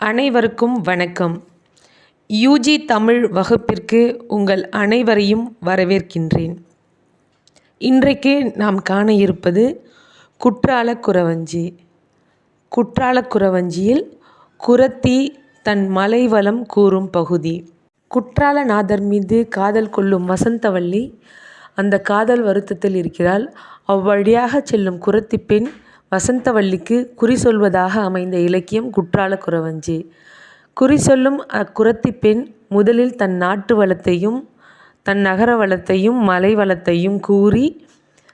அனைவருக்கும் வணக்கம். யூஜி தமிழ் வகுப்பிற்கு உங்கள் அனைவரையும் வரவேற்கின்றேன். இன்றைக்கு நாம் காண இருப்பது குற்றால குறவஞ்சி குற்றால குறவஞ்சியில் குரத்தி தன் மலைவளம் கூறும் பகுதி. குற்றாலநாதர் மீது காதல் கொள்ளும் வசந்தவல்லி அந்த காதல் வருத்தத்தில் இருக்கிறாள். அவ்வழியாக செல்லும் குரத்தி பெண் வசந்தவல்லிக்கு குறி சொல்வதாக அமைந்த இலக்கியம் குற்றால குறவஞ்சி. குறி சொல்லும் அக்குரத்தி பெண் முதலில் தன் நாட்டு வளத்தையும் தன் நகர வளத்தையும் மலை வளத்தையும் கூறி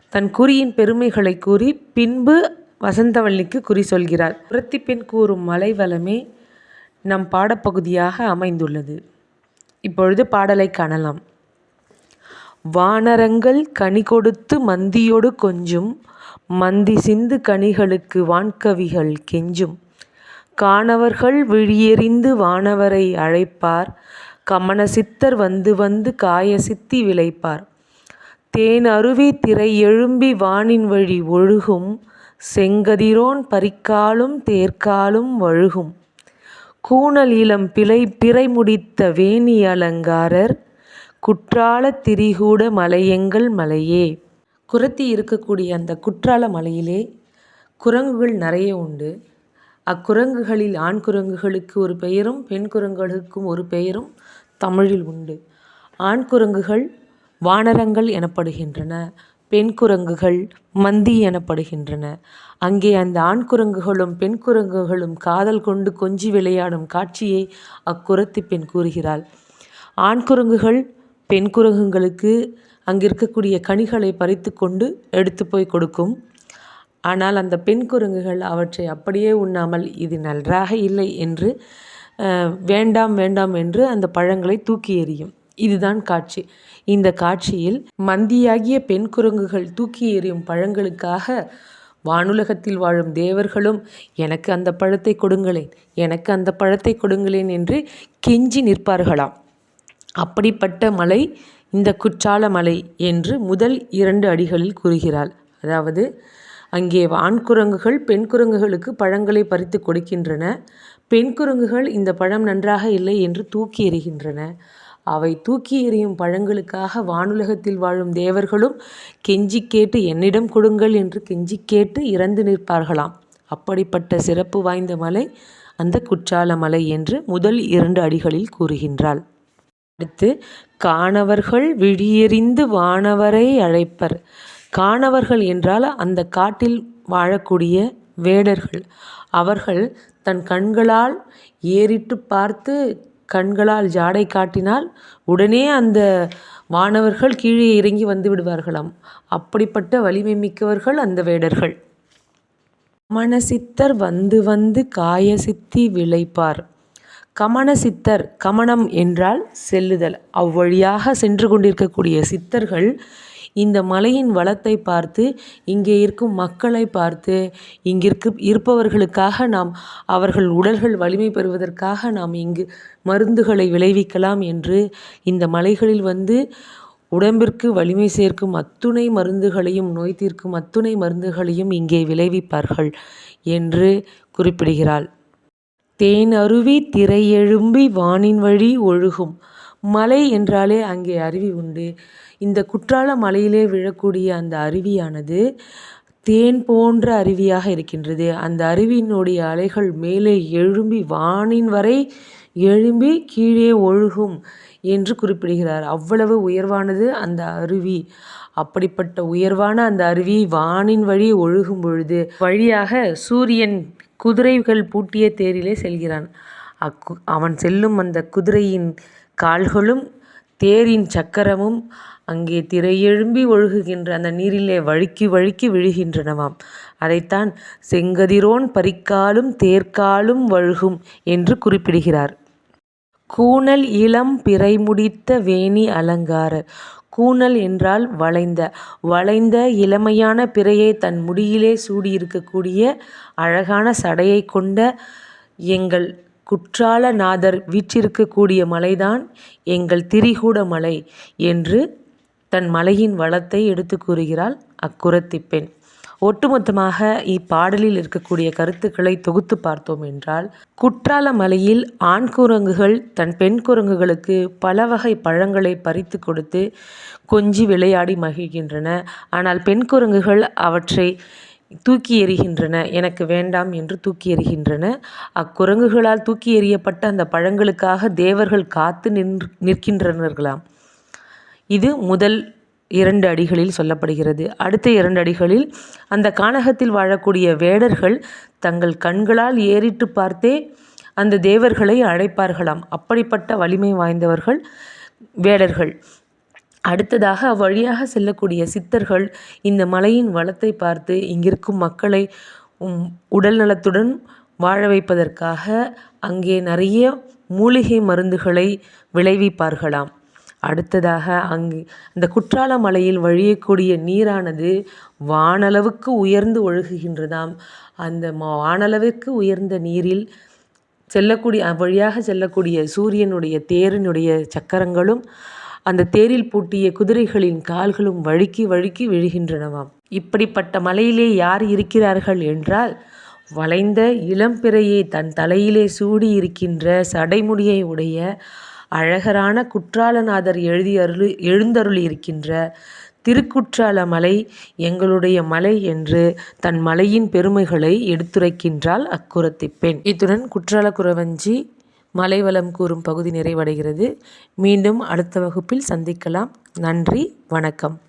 தன் குறியின் பெருமைகளை கூறி பின்பு வசந்தவல்லிக்கு குறி சொல்கிறார். குரத்தி பெண் கூறும் மலை வளமே நம் பாடப்பகுதியாக அமைந்துள்ளது. இப்பொழுது பாடலை காணலாம். வானரங்கள் கனி கொடுத்து மந்தியொடு கொஞ்சும் மந்தி சிந்து கனிகளுக்கு வான்கவிகள் கெஞ்சும். காணவர்கள் விழியெறிந்து வானவரை அழைப்பார் கமன சித்தர் வந்து வந்து காய சித்தி விளைப்பார். தேன் அருவி திரை எழும்பி வானின் வழி ஒழுகும் செங்கதிரோன் பறிக்காலும் தேர்க்காலும் வழுகும். கூணல் இளம் பிழை பிறை முடித்த வேணி அலங்காரர் குற்றாலத் திரிகூட மலையெங்கள் மலையே. குரத்தி இருக்கக்கூடிய அந்த குற்றால மலையிலே குரங்குகள் நிறைய உண்டு. அக்குரங்குகளில் ஆண் குரங்குகளுக்கு ஒரு பெயரும் பெண் குரங்குகளுக்கும் ஒரு பெயரும் தமிழில் உண்டு. ஆண் குரங்குகள் வானரங்கள் எனப்படுகின்றன பெண் குரங்குகள் மந்தி எனப்படுகின்றன. அங்கே அந்த ஆண் குரங்குகளும் பெண் குரங்குகளும் காதல் கொண்டு கொஞ்சி விளையாடும் காட்சியை அக்குரத்தி பெண் கூறுகிறாள். ஆண் குரங்குகள் பெண் குரங்குகளுக்கு அங்கே இருக்கக்கூடிய கனிகளை பறித்து கொண்டு எடுத்து போய் கொடுக்கும். ஆனால் அந்த பெண் குரங்குகள் அவற்றை அப்படியே உண்ணாமல் இது நன்றாக இல்லை என்று வேண்டாம் வேண்டாம் என்று அந்த பழங்களை தூக்கி எறியும். இதுதான் காட்சி. இந்த காட்சியில் மந்தியாகிய பெண் குரங்குகள் தூக்கி எறியும் பழங்களுக்காக வானுலகத்தில் வாழும் தேவர்களும் எனக்கு அந்த பழத்தை கொடுங்களேன் எனக்கு அந்த பழத்தை கொடுங்களேன் என்று கெஞ்சி நிற்பார்களாம். அப்படிப்பட்ட மலை இந்த குற்றால மலை என்று முதல் இரண்டு அடிகளில் கூறுகிறாள். அதாவது அங்கே ஆண் குரங்குகள் பெண் குரங்குகளுக்கு பழங்களை பறித்து கொடுக்கின்றன. பெண் குரங்குகள் இந்த பழம் நன்றாக இல்லை என்று தூக்கி எறிகின்றன. அவை தூக்கி எறியும் பழங்களுக்காக வானுலகத்தில் வாழும் தேவர்களும் கெஞ்சி கேட்டு என்னிடம் கொடுங்கள் என்று கெஞ்சி கேட்டு இறந்து நிற்பார்களாம். அப்படிப்பட்ட சிறப்பு வாய்ந்த மலை அந்த குற்றால மலை என்று முதல் இரண்டு அடிகளில் கூறுகின்றாள். அடுத்து காணவர்கள் விழியெறிந்து வானவரை அழைப்பர். காணவர்கள் என்றால் அந்த காட்டில் வாழக்கூடிய வேடர்கள். அவர்கள் தன் கண்களால் ஏறிட்டு பார்த்து கண்களால் ஜாடை காட்டினால் உடனே அந்த வானவர்கள் கீழே இறங்கி வந்து விடுவார்களாம். அப்படிப்பட்ட வலிமை மிக்கவர்கள் அந்த வேடர்கள். மனசித்தர் வந்து வந்து காய சித்தி விளைப்பார். கமண சித்தர் கமணம் என்றால் செல்லுதல். அவ்வழியாக சென்று கொண்டிருக்கக்கூடிய சித்தர்கள் இந்த மலையின் வளத்தை பார்த்து இங்கே இருக்கும் மக்களை பார்த்து இங்கிருக்கு இருப்பவர்களுக்காக நாம் அவர்கள் உடல்கள் வலிமை பெறுவதற்காக நாம் இங்கு மருந்துகளை விளைவிக்கலாம் என்று இந்த மலைகளில் வந்து உடம்பிற்கு வலிமை சேர்க்கும் அத்துணை மருந்துகளையும் நோய் தீர்க்கும் அத்துணை மருந்துகளையும் இங்கே விளைவிப்பார்கள் என்று குறிப்பிடுகிறாள். தேன் அருவி திரை எழும்பி வானின் வழி ஒழுகும். மலை என்றாலே அங்கே அருவி உண்டு. இந்த குற்றால மலையிலே விழக்கூடிய அந்த அருவியானது தேன் போன்ற அருவியாக இருக்கின்றது. அந்த அருவியினுடைய அலைகள் மேலே எழும்பி வானின் வரை எழும்பி கீழே ஒழுகும் என்று குறிப்பிடுகிறார். அவ்வளவு உயர்வானது அந்த அருவி. அப்படிப்பட்ட உயர்வான அந்த அருவி வானின் வழி ஒழுகும் பொழுது வழியாக சூரியன் குதிரைகள் பூட்டிய தேரிலே செல்கிறான். அக்கு அவன் செல்லும் அந்த குதிரையின் கால்களும் தேரின் சக்கரமும் அங்கே திரையெழும்பி ஒழுகுகின்ற அந்த நீரிலே வழுக்கி வழுக்கி விழுகின்றனவாம். அதைத்தான் செங்கதிரோன் பறிக்காலும் தேர்க்காலும் வழுகும் என்று குறிப்பிடுகிறார். கூணல் இளம் பிறை முடித்த வேணி அலங்காரர். கூணல் என்றால் வளைந்த. வளைந்த இளமையான பிறையை தன் முடியிலே சூடியிருக்கக்கூடிய அழகான சடையை கொண்ட எங்கள் குற்றால நாதர் வீற்றிருக்கக்கூடிய மலைதான் எங்கள் திரிகூட மலை என்று தன் மலையின் வளத்தை எடுத்து கூறுகிறாள் அக்குரத்தி பெண் ஒட்டுமொத்தமாக இப்பாடலில் இருக்கக்கூடிய கருத்துக்களை தொகுத்து பார்த்தோம் என்றால் குற்றால மலையில் ஆண் குரங்குகள் தன் பெண் குரங்குகளுக்கு பல வகை பழங்களை பறித்து கொடுத்து கொஞ்சி விளையாடி மகிழ்கின்றன. ஆனால் பெண் குரங்குகள் அவற்றை தூக்கி எறிகின்றன. எனக்கு வேண்டாம் என்று தூக்கி எறிகின்றன. அக்குரங்குகளால் தூக்கி எறியப்பட்ட அந்த பழங்களுக்காக தேவர்கள் காத்து நின் நிற்கின்றனர்களாம். இது முதல் இரண்டு அடிகளில் சொல்லப்படுகிறது. அடுத்த இரண்டு அடிகளில் அந்த கானகத்தில் வாழக்கூடிய வேடர்கள் தங்கள் கண்களால் ஏறிட்டு பார்த்தே அந்த தேவர்களை அழைப்பார்களாம். அப்படிப்பட்ட வலிமை வாய்ந்தவர்கள் வேடர்கள். அடுத்ததாக அவ்வழியாக செல்லக்கூடிய சித்தர்கள் இந்த மலையின் வளத்தை பார்த்து இங்கிருக்கும் மக்களை உடல் நலத்துடன் வாழ வைப்பதற்காக அங்கே நிறைய மூலிகை மருந்துகளை விளைவிப்பார்களாம். அடுத்ததாக அங்கு இந்த குற்றால மலையில் வழியக்கூடிய நீரானது வானளவுக்கு உயர்ந்து ஒழுகுகின்றதாம். அந்த வானளவிற்கு உயர்ந்த நீரில் செல்லக்கூடிய வழியாக செல்லக்கூடிய சூரியனுடைய தேரினுடைய சக்கரங்களும் அந்த தேரில் பூட்டிய குதிரைகளின் கால்களும் வழுக்கி வழுக்கி விழுகின்றனவாம். இப்படிப்பட்ட மலையிலே யார் இருக்கிறார்கள் என்றால் வளைந்த இளம்பிறையை தன் தலையிலே சூடி இருக்கின்ற சடைமுடியை உடைய அழகரான குற்றாலநாதர் எழுதி அருளி எழுந்தருளி இருக்கின்ற திருக்குற்றால மலை எங்களுடைய மலை என்று தன் மலையின் பெருமைகளை எடுத்துரைக்கின்றாள் அக்குரத்தி பெண். இத்துடன் குற்றால குறவஞ்சி மலைவளம் கூறும் பகுதி நிறைவடைகிறது. மீண்டும் அடுத்த வகுப்பில் சந்திக்கலாம். நன்றி வணக்கம்.